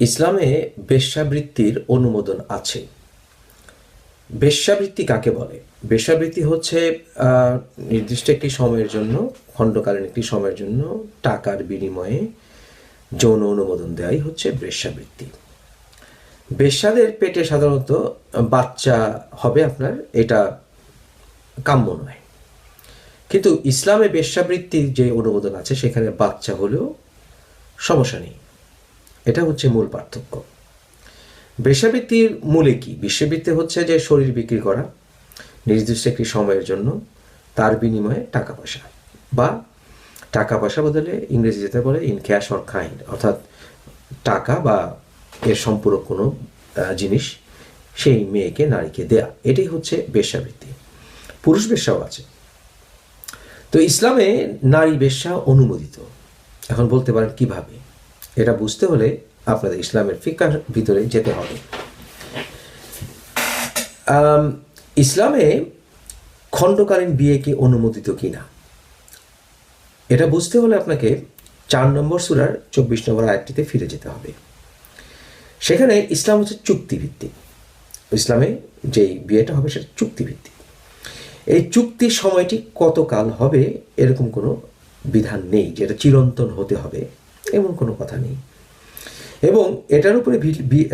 ইসলামে বেশ্যাবৃত্তির অনুমোদন আছে। বেশ্যাবৃত্তি কাকে বলে? বেশ্যাবৃত্তি হচ্ছে নির্দিষ্ট একটি সময়ের জন্য, খণ্ডকালীন একটি সময়ের জন্য টাকার বিনিময়ে যৌন অনুমোদন দেওয়াই হচ্ছে বেশ্যাবৃত্তি। বেশ্যাদের পেটে সাধারণত বাচ্চা হবে আপনার, এটা কাম্য নয়। কিন্তু ইসলামে বেশ্যাবৃত্তির যে অনুমোদন আছে, সেখানে বাচ্চা হলেও সমস্যা নেই। এটা হচ্ছে মূল পার্থক্য। বেশাবৃত্তির মূলে কি? বেশ্যাবৃত্তি হচ্ছে যে শরীর বিক্রি করা নির্দিষ্ট একটি সময়ের জন্য, তার বিনিময়ে টাকা পয়সা বা টাকা পয়সা বদলে ইংরেজি যেতে বলে ইন ক্যাশ অর কাইন্ড অর্থাৎ টাকা বা এর সম্পূরক কোনো জিনিস সেই মেয়েকে, নারীকে দেয়া। এটাই হচ্ছে বেশ্যাবৃত্তি পুরুষ বেশ্যাও আছে। তো ইসলামে নারী বেশ্যা অনুমোদিত। এখন বলতে পারেন কীভাবে? এটা বুঝতে হলে আপনাদের ইসলামের ফিকার ভিতরে যেতে হবে। ইসলামে খণ্ডকালীন বিয়ে কি অনুমোদিত কিনা? এটা বুঝতে হলে আপনাকে চার নম্বর সুরার চব্বিশ নম্বর আয়াতটিতে ফিরে যেতে হবে। সেখানে ইসলাম হচ্ছে চুক্তিভিত্তিক। ইসলামে যেই বিয়েটা হবে সেটা চুক্তিভিত্তিক। এই চুক্তির সময়টি কতকাল হবে এরকম কোনো বিধান নেই যেটা চিরন্তন হতে হবে। এমন কোনো কথা নেই। এবং এটার উপরে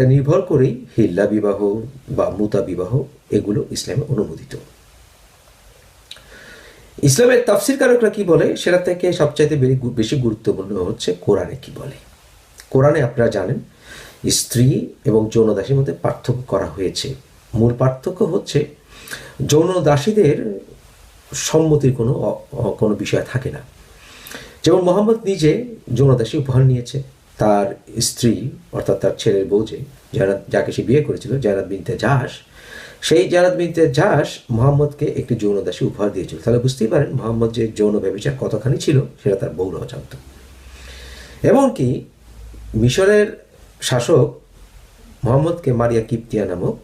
নির্ভর করেই হিল্লা বিবাহ বা মুতা বিবাহ এগুলো ইসলামে অনুমোদিত। ইসলামের তাফসির কারকরা কি বলে? সেটা থেকে সবচাইতে বেশি গুরুত্বপূর্ণ হচ্ছে কোরআনে কি বলে। কোরআনে আপনারা জানেন, স্ত্রী এবং যৌন দাসীর মধ্যে পার্থক্য করা হয়েছে। মূল পার্থক্য হচ্ছে, যৌন দাসীদের সম্মতির কোনো কোনো বিষয় থাকে না। যেমন মোহাম্মদ নিজে যৌনদাসী উপহার নিয়েছে, তার স্ত্রী, অর্থাৎ তার ছেলের বউ যে যাকে সে বিয়ে করেছিল, জায়নাত বিনতে জাহাস সেই জায়নাত বিনতে জাহাস মোহাম্মদকে একটি যৌনদাসী উপহার দিয়েছিল। তাহলে বুঝতেই পারেন, মোহাম্মদ যে যৌন ব্যবচার কতখানি ছিল, সেটা তার বউরাও জানত এমনকি মিশরের শাসক মোহাম্মদকে মারিয়া কিপ্তিয়া নামক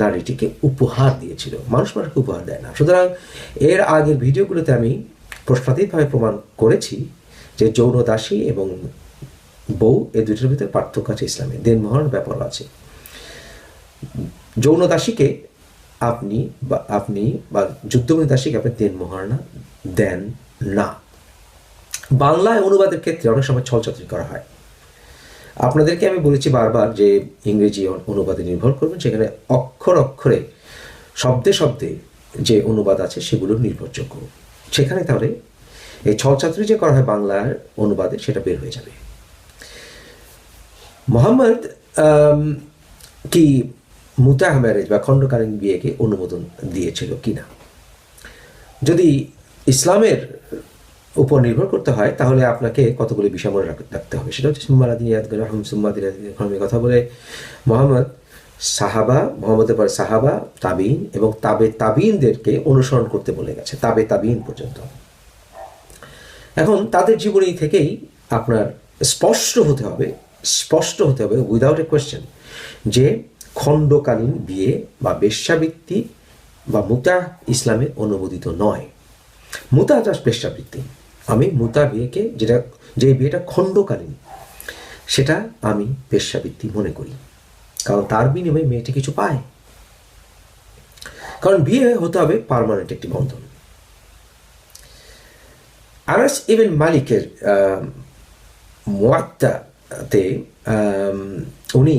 নারীটিকে উপহার দিয়েছিল। মানুষ মানুষকে উপহার দেয় না। সুতরাং এর আগের ভিডিওগুলোতে আমি প্রশ্নাতীতভাবে প্রমাণ করেছি যে যৌন দাসী এবং বউ এ দুটোর ভিতরে পার্থক্য আছে ইসলামে। দেনমোহর ব্যাপার আছে। যৌন দাসীকে আপনি বা আপনি বা যুদ্ধবন্দী দাসীকে আপনি দেনমোহরণা দেন না। বাংলায় অনুবাদের ক্ষেত্রে অনেক সময় ছলচাতুরি করা হয়। আপনাদেরকে আমি বলেছি বারবার যে ইংরেজি অনুবাদে নির্ভর করবেন সেখানে অক্ষর অক্ষরে, শব্দে শব্দে যে অনুবাদ আছে, সেগুলো নির্ভরযোগ্য। সেখানে তাহলে এই ছলচাতুরি যে করা হয় বাংলার অনুবাদে, সেটা বের হয়ে যাবে। মোহাম্মদ কি মুতাহ ম্যারেজ বা খণ্ডকালীন বিয়েকে অনুমোদন দিয়েছিল কিনা? যদি ইসলামের উপর নির্ভর করতে হয়, তাহলে আপনাকে কতগুলি বিষয় মনে রাখতে হবে। সেটা হচ্ছে, সুম্মা রাদিনিয়াত রহম সুম্মা কথা বলে মোহাম্মদ সাহাবা মোহাম্মদের পর সাহাবা তাবিন এবং তাবে তাবিনদেরকে অনুসরণ করতে বলে গেছে, তাবে তাবিন পর্যন্ত। এখন তাদের জীবনী থেকেই আপনার স্পষ্ট হতে হবে, স্পষ্ট হতে হবে উইদাউট এ কোয়েশ্চেন যে খণ্ডকালীন বিয়ে বা বেশ্যাবৃত্তি বা মুতা ইসলামে অনুমোদিত নয়। মুতা জাস্ট বেশ্যাবৃত্তি। আমি মুতা বিয়েকে যেটা, যে বিয়েটা খণ্ডকালীন, সেটা আমি বেশ্যাবৃত্তি মনে করি। কারণ তার বিনিময়ে মেয়েটি কিছু পায়। কারণ বিয়ে হতে হবে পার্মানেন্ট একটি বন্ধন। আনাস ইবেন মালিকের মোয়াত্তাতে উনি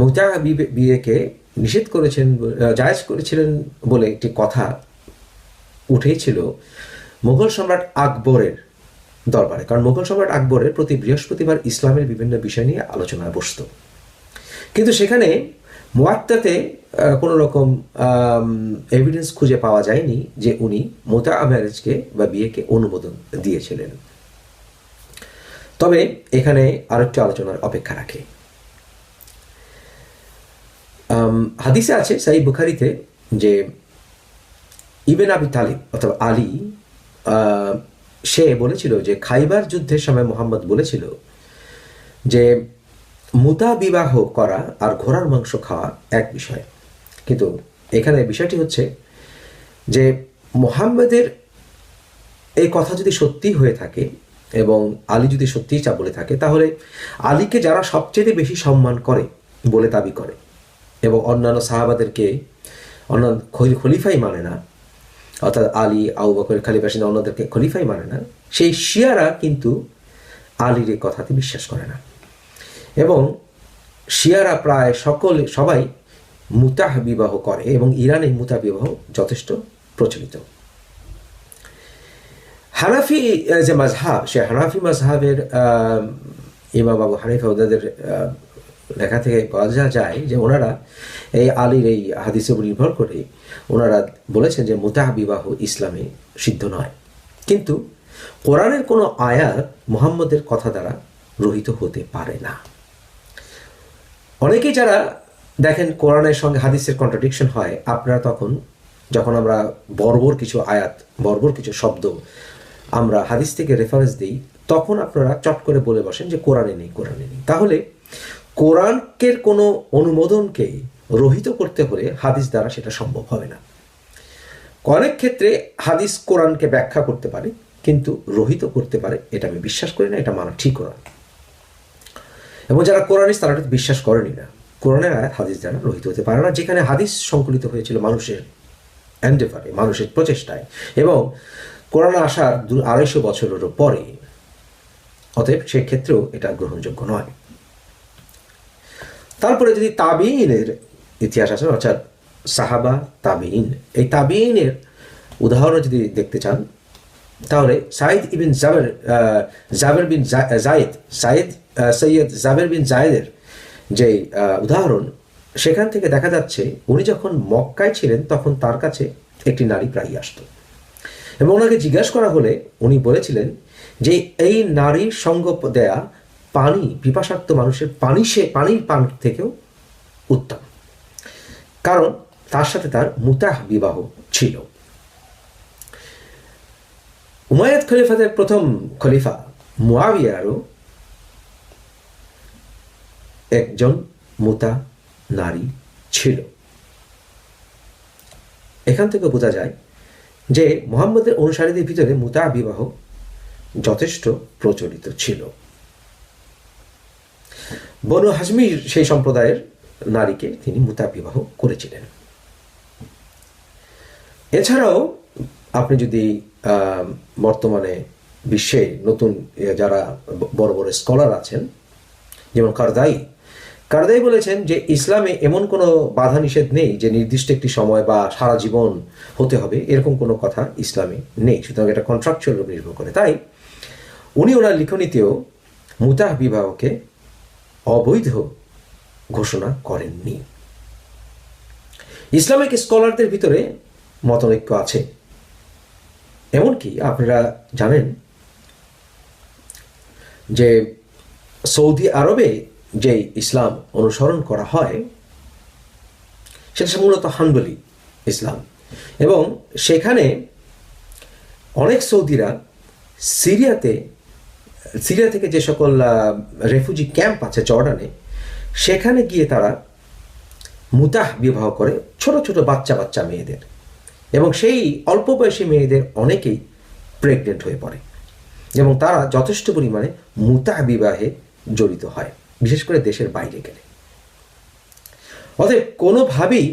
মুজা বিয়েকে নিষেধ করেছেন, জায়েজ করেছিলেন বলে একটি কথা উঠেছিল মুঘল সম্রাট আকবরের দরবারে। কারণ মুঘল সম্রাট আকবরের প্রতি বৃহস্পতিবার ইসলামের বিভিন্ন বিষয় নিয়ে আলোচনায় বসত। কিন্তু সেখানে মোয়াত্তাতে কোনো রকম এভিডেন্স খুঁজে পাওয়া যায়নি যে উনি মোতা ম্যারেজকে বা বিয়েকে অনুমোদন দিয়েছিলেন। তবে এখানে আরেকটি আলোচনার অপেক্ষা রাখে। হাদিসে আছে সাই বুখারিতে যে ইবেন আবি তালিব অথবা আলী সে বলেছিল যে খাইবার যুদ্ধের সময় মোহাম্মদ বলেছিল যে মুতা বিবাহ করা আর ঘোড়ার মাংস খাওয়া এক বিষয়। কিন্তু এখানে বিষয়টি হচ্ছে যে মোহাম্মদের এই কথা যদি সত্যি হয়ে থাকে এবং আলী যদি সত্যিই চা বলে থাকে, তাহলে আলীকে যারা সবচেয়ে বেশি সম্মান করে বলে দাবি করে এবং অন্যান্য সাহাবাদেরকে অন্যান্য খলি- খলিফাই মানে না, অর্থাৎ আলী, আবু বকর, খালিফা সিং অন্যদেরকে খলিফাই মানে না, সেই শিয়ারা কিন্তু আলীর এই কথাতে বিশ্বাস করে না। এবং শিয়ারা প্রায় সকল, সবাই মুতাহ বিবাহ করে এবং ইরানে মুতাহ বিবাহ যথেষ্ট প্রচলিত। হানাফি যে মাঝহাব সে হানাফি মাঝহাবের ইমাম আবু হানিফা ওদের লেখা থেকে বোঝা যায় যে ওনারা এই আলীর এই হাদিসের উপর নির্ভর করে ওনারা বলেছেন যে মুতাহ বিবাহ ইসলামে সিদ্ধ নয়। কিন্তু কোরআনের কোনো আয়াত মুহাম্মদের কথা দ্বারা রহিত হতে পারে না। অনেকেই যারা দেখেন কোরআনের সঙ্গে হাদিসের কন্ট্রাডিকশন হয়, আপনারা তখন যখন আমরা বর্বর কিছু আয়াত বর্বর কিছু শব্দ আমরা হাদিস থেকে রেফারেন্স দিই, তখন আপনারা চট করে বলে বসেন যে কোরআনে নেই কোরআনে নেই। তাহলে কোরআনকের কোনো অনুমোদনকে রহিত করতে হলে হাদিস দ্বারা সেটা সম্ভব হবে না। অনেক ক্ষেত্রে হাদিস কোরআনকে ব্যাখ্যা করতে পারে, কিন্তু রহিত করতে পারে, এটা আমি বিশ্বাস করি না, এটা মানা ঠিক নয় এবং যারা কোরআনিস তারা বিশ্বাস করেনি না। কোরআনের আয়াত হাদিস দ্বারা রহিত হতে পারে না, যেখানে হাদিস সংকলিত হয়েছিল মানুষের অ্যান্ডেভারে মানুষের প্রচেষ্টায়। এবং কোরআন আসার দু আড়াইশো বছরেরও পরে, অতএব সেক্ষেত্রেও এটা গ্রহণযোগ্য নয়। তারপরে যদি তাবিনের ইতিহাস আছে, অর্থাৎ সাহাবা তাবিন এই তাবিনের উদাহরণ যদি দেখতে চান তাহলে সাইদ ইবিন জাবের জাবের বিন জায়েদ সাইদ সৈয়দ জাবের বিন জায়েদের যে উদাহরণ, সেখান থেকে দেখা যাচ্ছে উনি যখন মক্কায় ছিলেন তখন তার কাছে একটি নারী প্রায়ই আসতো। এবং ওনাকে জিজ্ঞাসা করা হলে উনি বলেছিলেন যে, এই নারীর সঙ্গ দেয়া পানি পিপাসার্থ মানুষের পানি সে, পানির পান থেকেও উত্তম। কারণ তার সাথে তার মুতাহ বিবাহ ছিল। উমায়দ খলিফাদের প্রথম খলিফা মুয়াবিয়ারও একজন মুতা নারী ছিল। এখান থেকে বোঝা যায় যে মোহাম্মদের অনুসারীদের ভিতরে মুতা বিবাহ যথেষ্ট প্রচলিত ছিল। বনু হাজমির সেই সম্প্রদায়ের নারীকে তিনি মুতা বিবাহ করেছিলেন। এছাড়াও আপনি যদি বর্তমানে বিশ্বে নতুন যারা বড় বড় স্কলার আছেন, যেমন কারদাই কারদাই বলেছেন যে ইসলামে এমন কোনো বাধা নিষেধ নেই যে নির্দিষ্ট একটি সময় বা সারা জীবন হতে হবে, এরকম কোনো কথা ইসলামে নেই, সুতরাং এটা কন্ট্রাকচুয়াল উপর নির্ভর করে। তাই উনি ওনার লিখনীতেও মুতাহ বিবাহকে অবৈধ ঘোষণা করেননি। ইসলামিক স্কলারদের ভিতরে মতনৈক্য আছে। এমনকি আপনারা জানেন যে সৌদি আরবে যে ইসলাম অনুসরণ করা হয়, সেটা মূলত হানবলি ইসলাম। এবং সেখানে অনেক সৌদিরা সিরিয়াতে, সিরিয়া থেকে যে সকল রেফুজি ক্যাম্প আছে জর্ডানে, সেখানে গিয়ে তারা মুতাহ বিবাহ করে ছোট ছোট বাচ্চা বাচ্চা মেয়েদের। এবং সেই অল্প বয়সী মেয়েদের অনেকেই প্রেগনেন্ট হয়ে পড়ে এবং তারা যথেষ্ট পরিমাণে মুতা বিবাহে জড়িত হয়, বিশেষ করে দেশের বাইরে গেলে। অতএব কোনোভাবেই